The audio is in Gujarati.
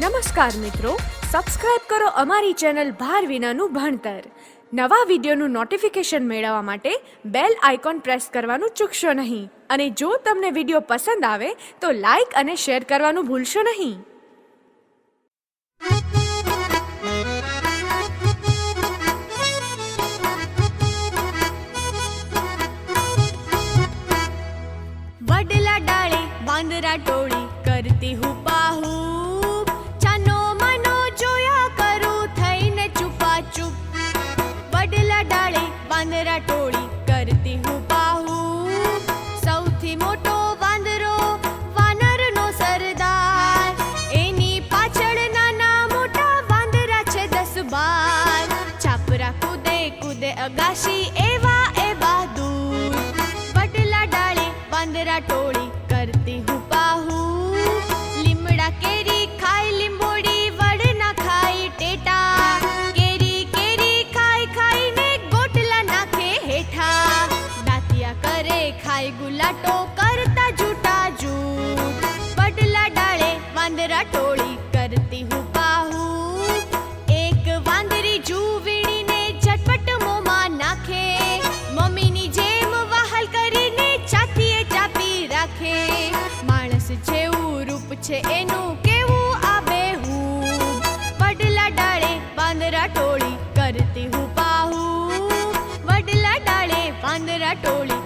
નમસ્કાર મિત્રો સબસ્ક્રાઇબ કરો અમારી ચેનલ ભાર વિનાનું ભણતર. નવા વિડીયોનું નોટિફિકેશન મેળવવા માટે બેલ આઇકોન પ્રેસ કરવાનું ચૂકશો નહીં. અને જો તમને વીડિયો પસંદ આવે, તો લાઈક અને શેર કરવાનું ભૂલશો નહીં. વડલા ડાળે વાંદરા ટોળી કરતી હું પાહુ. વાંદરા ટોળી કરતી હું પાહુ. સૌથી મોટો વાંદરો વાનરનો સરદાર. એની પાછળ નાના મોટા વાંદરા છે દસ બાર. છાપરા કૂદે કૂદે અગાશી એવા એ બહાદુર. વડલા ડાળે વાંદરા ટોળી ગાય ગુલાટો કરતા જૂટા જૂટ પડલા ડાળે વાંદરા ટોળી કરતી હું પાહુ. એક વાંદરી જુવીણીને ઝટપટ મોમાં નાખે. મમ્મીની જેમ વહાલ કરીને ચાથીએ ચાપી રાખે. માણસ જેવું રૂપ છે એનું કેવું આબે હું પડલા ડાળે વાંદરા ટોળી કરતી હું પાહુ. વડલા ડાળે વાંદરા ટોળી